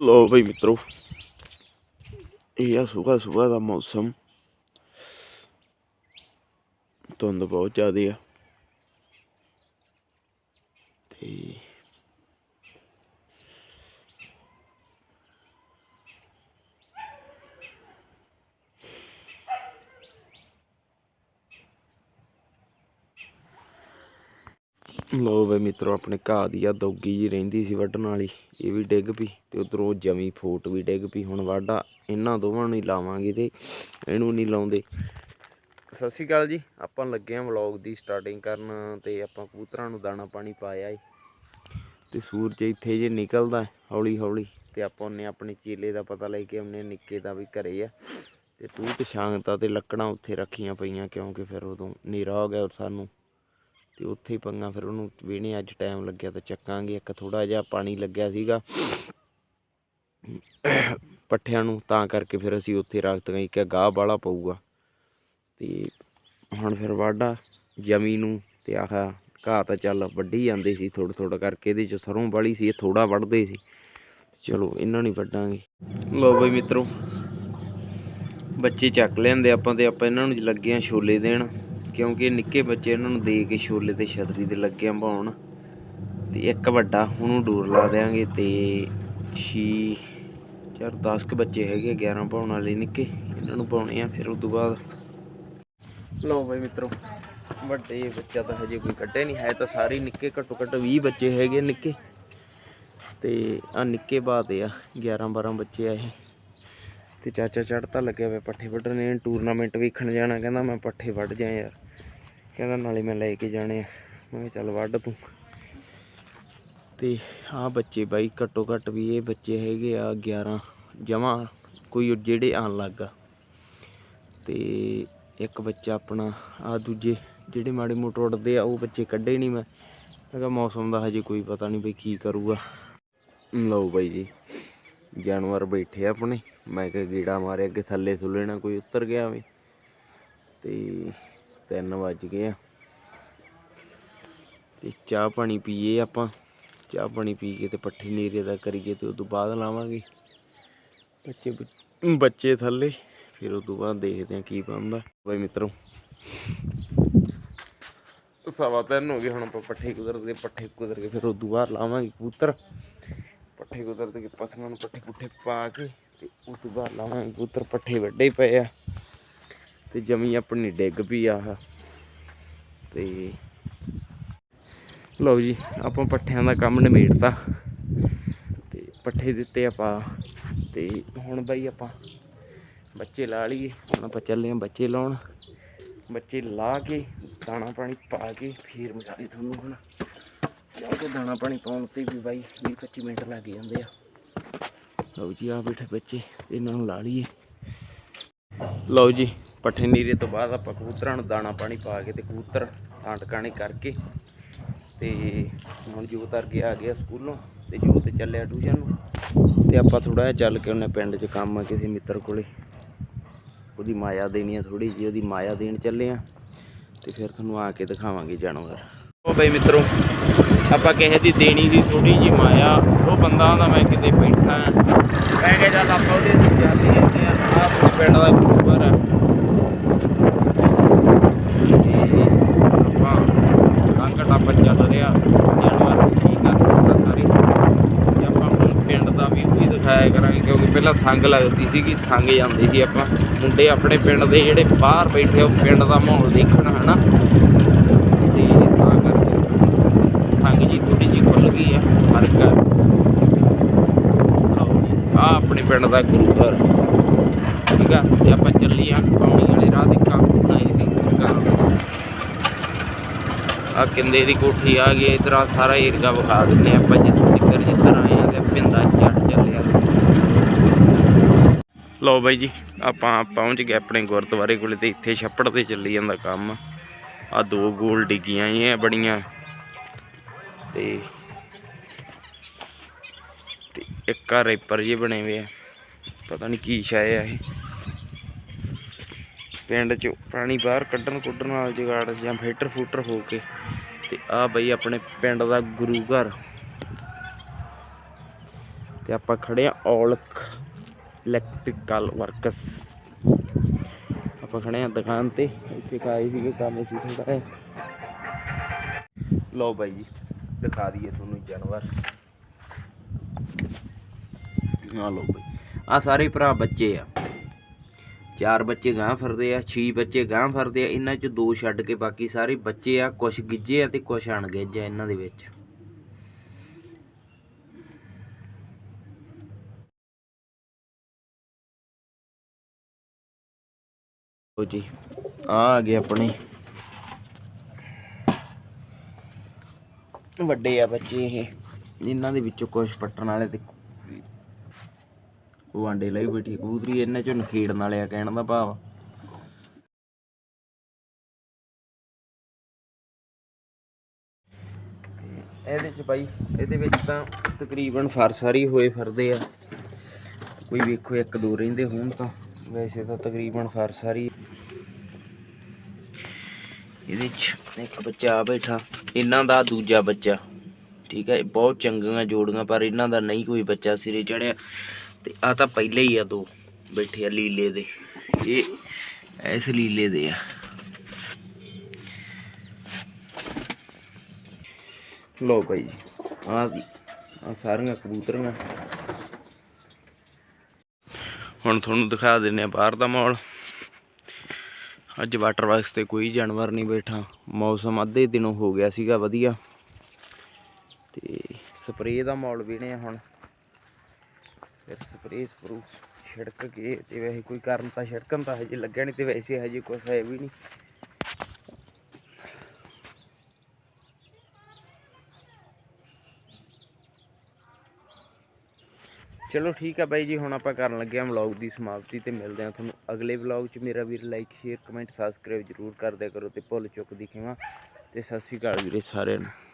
ਲੋ ਬਈ ਮਿੱਤਰੋ ਇਹ ਆ ਸੁਬਹ ਸੁਬਹ ਦਾ ਮੌਸਮ ਧੁੰਦ ਬਹੁਤ ਜ਼ਿਆਦੀ ਆ ਤੇ ਲੋ ਬਈ ਮਿੱਤਰੋ, ਆਪਣੇ ਘਾਹ ਦੀ ਆ ਦੋਗੀ ਜੀ ਰਹਿੰਦੀ ਸੀ ਵੱਢਣ ਵਾਲੀ, ਇਹ ਵੀ ਡਿੱਗ ਪਈ ਤੇ ਉਧਰੋਂ ਜਮੀ ਫੋਟ ਵੀ ਡਿੱਗ ਪਈ। ਹੁਣ ਵਾਢਾ ਇਹਨਾਂ ਦੋਵਾਂ ਨੂੰ ਹੀ ਲਾਵਾਂਗੇ ਤੇ ਇਹਨੂੰ ਨਹੀਂ ਲਾਉਂਦੇ। ਸਤਿ ਸ਼੍ਰੀ ਅਕਾਲ ਜੀ, ਆਪਾਂ ਲੱਗੇ ਆਂ ਵਲੌਗ ਦੀ ਸਟਾਰਟਿੰਗ ਕਰਨ ਤੇ ਆਪਾਂ ਕਬੂਤਰਾਂ ਨੂੰ ਦਾਣਾ ਪਾਣੀ ਪਾਇਆ ਏ ਤੇ ਸੂਰਜ ਇੱਥੇ ਜੇ ਨਿਕਲਦਾ ਹੌਲੀ ਹੌਲੀ ਤੇ ਆਪਾਂ ਉਹਨੇ ਆਪਣੇ ਚੇਲੇ ਦਾ ਪਤਾ ਲੈ ਕੇ ਉਹਨੇ ਨਿੱਕੇ ਦਾ ਵੀ ਘਰੇ ਆ। ਤੇ ਤੂੰ ਤੇ ਸ਼ਾਂਗਤਾ ਤੇ ਲੱਕੜਾਂ ਉੱਥੇ ਰੱਖੀਆਂ ਪਈਆਂ ਕਿਉਂਕਿ ਫਿਰ ਉਦੋਂ ਹਨੇਰਾ ਹੋ ਗਿਆ ਸਾਨੂੰ। ਤੇ ਉੱਥੇ ਹੀ ਪੰਗਾ ਫਿਰ ਉਹਨੂੰ ਵੀਣੇ ਅੱਜ ਟਾਈਮ ਲੱਗਿਆ ਤਾਂ ਚੱਕਾਂਗੇ। ਇੱਕ ਥੋੜਾ ਜਿਹਾ ਪਾਣੀ ਲੱਗਿਆ ਸੀਗਾ। ਪੱਠਿਆਂ ਨੂੰ ਤਾਂ ਕਰਕੇ ਫਿਰ ਅਸੀਂ ਉੱਥੇ ਰੱਖ ਗਏ ਕਿ ਗਾਹ ਬਾਲਾ ਪਊਗਾ। ਤੇ ਹੁਣ ਫਿਰ ਵਾਢਾ ਜਮੀ ਨੂੰ ਤੇ ਆਹਾ ਘਾਹ ਤਾਂ ਚੱਲ ਵੱਢੀ ਜਾਂਦੇ ਸੀ ਥੋੜਾ ਥੋੜਾ ਕਰਕੇ, ਇਹਦੇ ਚ ਸਰੋਂ ਵਾਲੀ ਸੀ, ਇਹ ਥੋੜਾ ਵੱਢਦੇ ਸੀ। ਚਲੋ ਇਹਨਾਂ ਨੂੰ ਵੱਢਾਂਗੇ। ਲੋ ਬਈ ਮਿੱਤਰੋ, ਬੱਚੇ ਚੱਕ ਲੈਂਦੇ ਆਪਾਂ ਤੇ ਆਪਾਂ ਇਹਨਾਂ ਨੂੰ ਲੱਗੇ ਆ ਛੋਲੇ ਦੇਣ। ਕਿਉਂਕਿ ਨਿੱਕੇ ਬੱਚੇ ਇਹਨਾਂ ਨੂੰ ਦੇ ਕੇ ਛੋਲੇ ਤੇ ਛਤਰੀ ਦੇ ਲੱਗੇ ਆ ਪਾਉਣ ਤੇ ਇੱਕ ਵੱਡਾ, ਉਹਨੂੰ ਡੋਰ ਲਾ ਦੇਾਂਗੇ ਤੇ ਛੀ, ਚਾਰ 10 ਕ ਬੱਚੇ ਹੈਗੇ 11 ਪਾਉਣ ਵਾਲੇ ਨਿੱਕੇ, ਇਹਨਾਂ ਨੂੰ ਪਾਉਣੇ ਆ ਫਿਰ ਉਸ ਤੋਂ ਬਾਅਦ। ਲਓ ਬਈ ਮਿੱਤਰੋ, ਵੱਡੇ ਬੱਚਾ ਤਾਂ ਹਜੇ ਕੋਈ ਕੱਢਿਆ ਨਹੀਂ ਹੈ ਤਾਂ ਸਾਰੇ ਨਿੱਕੇ, ਘੱਟੋ ਘੱਟ 20 ਬੱਚੇ ਹੈਗੇ ਨਿੱਕੇ। ਤੇ ਆ ਨਿੱਕੇ ਬਾਤ ਆ 11 12 ਬੱਚੇ ਆ ਇਹ। ਤੇ ਚਾਚਾ ਚੜਤਾ ਲੱਗਿਆ ਹੋਇਆ ਪੱਠੇ ਵੱਢਣੇ ਟੂਰਨਾਮੈਂਟ ਵੇਖਣ ਜਾਣਾ, ਕਹਿੰਦਾ ਮੈਂ ਪੱਠੇ ਵੱਢ ਜਾ ਯਾਰ। ਕਹਿੰਦਾ ਨਾਲੇ ਮੈਂ ਲੈ ਕੇ ਜਾਣੇ ਆ। ਮੈਂ ਕਿਹਾ ਚੱਲ ਵੱਢ ਤੂੰ। ਤੇ ਆਹ ਬੱਚੇ ਬਾਈ, ਘੱਟੋ ਘੱਟ ਵੀ ਇਹ ਬੱਚੇ ਹੈਗੇ ਆ 11 ਜਮਾ ਕੋਈ ਜਿਹੜੇ ਆਣ ਲੱਗਾ ਤੇ ਇੱਕ ਬੱਚਾ ਆਪਣਾ ਆ ਦੂਜੇ ਜਿਹੜੇ ਮਾੜੇ ਮੋਟੇ ਉੱਡਦੇ ਆ, ਉਹ ਬੱਚੇ ਕੱਢੇ ਨਹੀਂ ਮੈਂ। ਮੈਂ ਕਿਹਾ ਮੌਸਮ ਦਾ ਹਜੇ ਕੋਈ ਪਤਾ ਨਹੀਂ ਬਈ ਕੀ ਕਰੂਗਾ। ਲਓ ਬਾਈ ਜੀ, ਜਾਨਵਰ ਬੈਠੇ ਆਪਣੇ। ਮੈਂ ਕਿਹਾ ਗੀੜਾ ਮਾਰਿਆ ਕਿ ਥੱਲੇ ਥੁੱਲੇ ਨਾ ਕੋਈ ਉੱਤਰ ਗਿਆ ਵੀ ਤੇ 3 ਵੱਜ ਗਏ ਆ। ਤੇ ਚਾਹ ਪਾਣੀ ਪੀਏ ਆਪਾਂ। ਚਾਹ ਪਾਣੀ ਪੀ ਕੇ ਤੇ ਪੱਠੇ ਨੀਰੇ ਦਾ ਕਰੀਏ ਤੇ ਉਦੋਂ ਬਾਅਦ ਲਾਵਾਂਗੇ। ਬੱਚੇ ਬੱਚੇ ਥੱਲੇ, ਫਿਰ ਉਦੋਂ ਬਾਅਦ ਦੇਖਦੇ ਆ ਕੀ ਬਣਦਾ। ਬਾਈ ਮਿੱਤਰੋ। ਸਵਾ ਤਿੰਨ ਹੋ ਗਏ, ਹੁਣ ਆਪਾਂ ਪੱਠੇ ਕੁਦਰਦੇ ਪੱਠੇ ਕੁਦਰ ਕੇ ਫਿਰ ਉਦੋਂ ਬਾਅਦ ਲਾਵਾਂਗੇ ਕਬੂਤਰ। ਪੱਠੇ ਕੁਦਰਦੇ ਕੇ ਪਸ਼ੂਆਂ ਨੂੰ ਪੱਠੇ ਪੁੱਠੇ ਪਾ ਕੇ ਤੇ ਉਸ ਤੋਂ ਬਾਅਦ ਲਾਵਾਂਗੇ ਕਬੂਤਰ। ਪੱਠੇ ਵੱਡੇ ਪਏ ਆ। ਤੇ ਜਮੀ ਆਪਣੀ ਡਿੱਗ ਪਈ ਆਹ। ਤੇ ਲਓ ਜੀ, ਆਪਾਂ ਪੱਠਿਆਂ ਦਾ ਕੰਮ ਨਿਬੇੜਤਾ। ਤੇ ਪੱਠੇ ਦਿੱਤੇ ਆਪਾਂ। ਤੇ ਹੁਣ ਬਈ ਆਪਾਂ ਬੱਚੇ ਲਾ ਲਈਏ। ਹੁਣ ਆਪਾਂ ਚੱਲੇ ਆਂ ਬੱਚੇ ਲਾਉਣ। ਬੱਚੇ ਲਾ ਕੇ ਦਾਣਾ ਪਾਣੀ ਪਾ ਕੇ ਫੇਰ ਮਿਲਾਂਗੇ ਤੁਹਾਨੂੰ ਹੁਣ। ਕਿਉਂਕਿ ਦਾਣਾ ਪਾਣੀ ਪਾਉਣ ਤੇ ਵੀ ਬਾਈ 20 25 ਮਿੰਟ ਲੱਗ ਜਾਂਦੇ ਆ। ਲਓ ਜੀ ਆ ਬੈਠੇ ਬੱਚੇ ਤੇ ਇਹਨਾਂ ਨੂੰ ਲਾ ਲਈਏ। ਲਓ ਜੀ ਪੱਠੇ ਨੀਰੇ ਤੋਂ ਬਾਅਦ ਆਪਾਂ ਕਬੂਤਰਾਂ ਨੂੰ ਦਾਣਾ ਪਾਣੀ ਪਾ ਕੇ ਤੇ ਕਬੂਤਰ ਥਾਂ ਟਿਕਾਣੇ ਕਰਕੇ ਤੇ ਹੁਣ ਜੋਤ ਅਰ ਗਿਆ ਆ ਗਿਆ ਸਕੂਲੋਂ ਤੇ ਜੋਤ ਚੱਲਿਆ ਟਿਊਸ਼ਨ ਨੂੰ ਤੇ ਆਪਾਂ ਥੋੜਾ ਜਿਹਾ ਚੱਲ ਕੇ ਉਹਨੇ ਪਿੰਡ 'ਚ ਕੰਮ ਆ ਕਿਸੇ ਮਿੱਤਰ ਕੋਲੇ ਉਹਦੀ ਮਾਇਆ ਦੇਣੀ ਆ ਥੋੜੀ ਜਿਹੀ, ਉਹਦੀ ਮਾਇਆ ਦੇਣ ਚੱਲੇ ਆ ਤੇ ਫਿਰ ਤੁਹਾਨੂੰ ਆ ਕੇ ਦਿਖਾਵਾਂਗੇ ਜਾਨਵਰ ਉਹ ਬਈ ਮਿੱਤਰੋ, ਆਪਾਂ ਕਿਸੇ ਦੀ ਦੇਣੀ ਦੀ ਥੋੜੀ ਜਿਹੀ ਮਾਇਆ, ਉਹ ਬੰਦਾ ਆਂਦਾ ਮੈਂ ਕਿਤੇ ਬੈਠਾ ਆਂ। ਮੈਂ ਕਿਹਾ ਆਪਾਂ ਉਹਦੇ ਜਾਂਦੇ ਆ ਆਪ ਪਿੰਡ ਦਾ ਗੁਰੂਵਰ ਆ ਤੇ ਆਪਾਂ ਸੰਕਟ ਆਪਾਂ ਚੱਲ ਰਿਹਾ ਜਾਨਵਰ ਠੀਕ ਆ ਸਾਰਾ ਸਾਰੇ ਤੇ ਆਪਾਂ ਹੁਣ ਪਿੰਡ ਦਾ ਵੀ ਉਹੀ ਦਿਖਾਇਆ ਕਰਾਂਗੇ ਕਿਉਂਕਿ ਪਹਿਲਾਂ ਸੰਗ ਲੱਗਦੀ ਸੀਗੀ, ਸੰਗ ਜਾਂਦੇ ਸੀ ਆਪਾਂ। ਮੁੰਡੇ ਆਪਣੇ ਪਿੰਡ ਦੇ ਜਿਹੜੇ ਬਾਹਰ ਬੈਠੇ ਉਹ ਪਿੰਡ ਦਾ ਮਾਹੌਲ ਦੇਖਣ, ਹਨਾ? ਤੇ ਤਾਂ ਕਰਕੇ ਸੰਗ ਜੀ ਥੋੜੀ ਜੀ ਖੁੱਲ ਗਈ ਆ ਫ਼ਰਕ ਆ ਆ ਆਪਣੇ ਪਿੰਡ ਦਾ ਗੁਰੂ ਘਰ ਠੀਕ ਆ? ਤੇ ਆਪਾਂ ਚੱਲੀ ਆ ਪੌਣੀ ਵਾਲੇ ਰਾਹ ਦੇ ਕੰਮ ਬਣਾਈ ਦੀ ਆ ਕਿੰਦੇ ਦੀ ਕੋਠੀ ਆ ਗਈ ਇਧਰ ਆ ਸਾਰਾ ਏਰੀਆ ਵਿਖਾ ਦਿੰਨੇ ਆਪਾਂ, ਜਿੱਥੇ ਜਿੱਧਰ ਜਿੱਧਰ ਆਏ ਆ, ਤੇ ਪਿੰਦਾ ਚੜ ਚੱਲਿਆ ਲਓ ਬਾਈ ਜੀ, ਆਪਾਂ ਪਹੁੰਚ ਗਏ ਆਪਣੇ ਗੁਰਦੁਆਰੇ ਕੋਲੇ ਤੇ ਇੱਥੇ ਛੱਪੜ ਤੇ ਚੱਲੀ ਜਾਂਦਾ ਕੰਮ। ਆ ਦੋ ਗੋਲ ਡਿੱਗੀਆਂ ਇਹ ਬੜੀਆਂ। ਤੇ ਤੇ ਇੱਕ ਆ ਰੈਪਰ ਜੇ ਬਣੇ ਹੋਏ ਆ। ਪਤਾ ਨਹੀਂ ਕੀ ਸ਼ਾਇ ਆ ਇਹ। ਪਿੰਡ ਚ ਪਾਣੀ ਬਾਹਰ ਕੱਢਣ ਕੁੱਢਣ ਨਾਲ ਜਗਾੜ ਜਾਂ ਫਿਲਟਰ ਫੂਟਰ ਹੋ ਕੇ। ਤੇ ਆ ਬਈ ਆਪਣੇ ਪਿੰਡ ਦਾ ਗੁਰੂ ਘਰ। ਤੇ ਆਪਾਂ ਖੜੇ ਆ ਔਲਖ। ਇਲੈਕਟ੍ਰੀਕਲ ਵਰਕਸ ਆਪਾਂ ਖੜੇ ਆ ਦੁਕਾਨ ਤੇ, ਇੱਥੇ ਕਾਈ ਸੀਗੇ ਕੰਮ ਸੀ ਥੋੜਾ ਹੈ ਲਓ ਬਾਈ ਜੀ, ਦਿਖਾ ਦਈਏ ਤੁਹਾਨੂੰ ਜਾਨਵਰ। ਆ ਲਓ ਬਾਈ ਆ ਸਾਰੇ ਭਰਾ ਬੱਚੇ ਆ। ਚਾਰ ਬੱਚੇ ਗਾਂ ਫਿਰਦੇ ਆ, ਛੇ ਬੱਚੇ ਗਾਂ ਫਿਰਦੇ ਆ, ਇਹਨਾਂ ਚ ਦੋ ਛੱਡ ਕੇ ਬਾਕੀ ਸਾਰੇ ਬੱਚੇ ਆ, ਕੁਛ ਗਿੱਜੇ ਆ ਤੇ ਕੁਛ ਅਣਗਿੱਜ ਆ ਇਹਨਾਂ ਦੇ ਵਿੱਚ। ਲਓ ਜੀ ਆ ਆ ਗਏ ਆਪਣੇ। ਵੱਡੇ ਆ ਬੱਚੇ ਇਹ ਇਹਨਾਂ ਦੇ ਵਿੱਚੋਂ ਕੁਝ ਪੱਟਣ ਵਾਲੇ ਤੇ ਵਾਂਡੇ ਲਈ ਬੈਠੀ ਕਬੂਤਰੀ ਇਹਨਾਂ ਚੋਂ ਨਖੇੜਨ ਵਾਲੇ ਆ ਕਹਿਣ ਦਾ ਭਾਵ। ਇਹਦੇ ਚ ਬਾਈ, ਇਹਦੇ ਵਿੱਚ ਤਾਂ ਤਕਰੀਬਨ ਫਰਸਾਰੀ ਹੋਏ ਫਿਰਦੇ ਆ। ਕੋਈ ਵੇਖੋ ਇੱਕ ਦੋ ਰਹਿੰਦੇ ਹੋਣ ਤਾਂ, ਵੈਸੇ ਤਾਂ ਤਕਰੀਬਨ ਫਰਸਾਰੀ ਇਹਦੇ ਚ ਇੱਕ ਬੱਚਾ ਆ ਬੈਠਾ। ਇਹਨਾਂ ਦਾ ਦੂਜਾ ਬੱਚਾ। ਠੀਕ ਹੈ, ਬਹੁਤ ਚੰਗੀਆਂ ਜੋੜੀਆਂ, ਪਰ ਇਹਨਾਂ ਦਾ ਨਹੀਂ ਕੋਈ ਬੱਚਾ ਸਿਰੇ ਚੜਿਆ। ਤੇ ਆ ਤਾਂ ਪਹਿਲੇ ਹੀ ਆ ਦੋ ਬੈਠੇ ਆ ਲੀਲੇ ਦੇ। ਇਹ ਇਸ ਲੀਲੇ ਦੇ ਆ। ਲੋ ਭਾਈ ਆ ਆ ਸਾਰੀਆਂ ਕਬੂਤਰੀਆਂ। ਹੁਣ ਤੁਹਾਨੂੰ ਦਿਖਾ ਦਿੰਨੇ ਆ ਬਾਹਰ ਦਾ ਮਾਹੌਲ। ਅੱਜ ਵਾਟਰ ਬਾਕਸ ਤੇ ਕੋਈ ਜਾਨਵਰ ਨਹੀਂ ਬੈਠਾ। ਮੌਸਮ ਅੱਧੇ ਦਿਨੋਂ ਹੋ ਗਿਆ ਸੀਗਾ ਵਧੀਆ। ਤੇ ਸਪਰੇਅ ਦਾ ਮਾਹੌਲ ਵੀ ਨੇ ਹੁਣ। ਫਿਰ ਸਪਰੇਅ ਸਪਰੂ ਛਿੜਕ ਕੇ ਤੇ ਵੈਸੇ ਕੋਈ ਕਾਰਨ ਤਾਂ ਛਿੜਕਣ ਤਾਂ ਹਜੇ ਲੱਗਿਆ ਨਹੀਂ ਤੇ ਵੈਸੇ ਹਜੇ ਕੁਝ ਹੈ ਵੀ ਨਹੀਂ। ਚਲੋ ਠੀਕ ਆ ਬਾਈ ਜੀ, ਹੁਣ ਆਪਾਂ ਕਰਨ ਲੱਗੇ ਆ ਵਲੌਗ ਦੀ ਸਮਾਪਤੀ ਤੇ ਮਿਲਦੇ ਆ ਤੁਹਾਨੂੰ। ਅਗਲੇ ਵਲੌਗ 'ਚ ਮੇਰਾ ਵੀਰ ਲਾਈਕ ਸ਼ੇਅਰ ਕਮੈਂਟ ਸਬਸਕ੍ਰਾਈਬ ਜਰੂਰ ਕਰ ਕਰੋ ਤੇ ਭੁੱਲ ਚੁੱਕ ਦੀ ਖਿਮਾ। ਤੇ ਸਤਿ ਸ਼੍ਰੀ ਅਕਾਲ ਵੀਰੇ ਸਾਰਿਆਂ ਨੂੰ।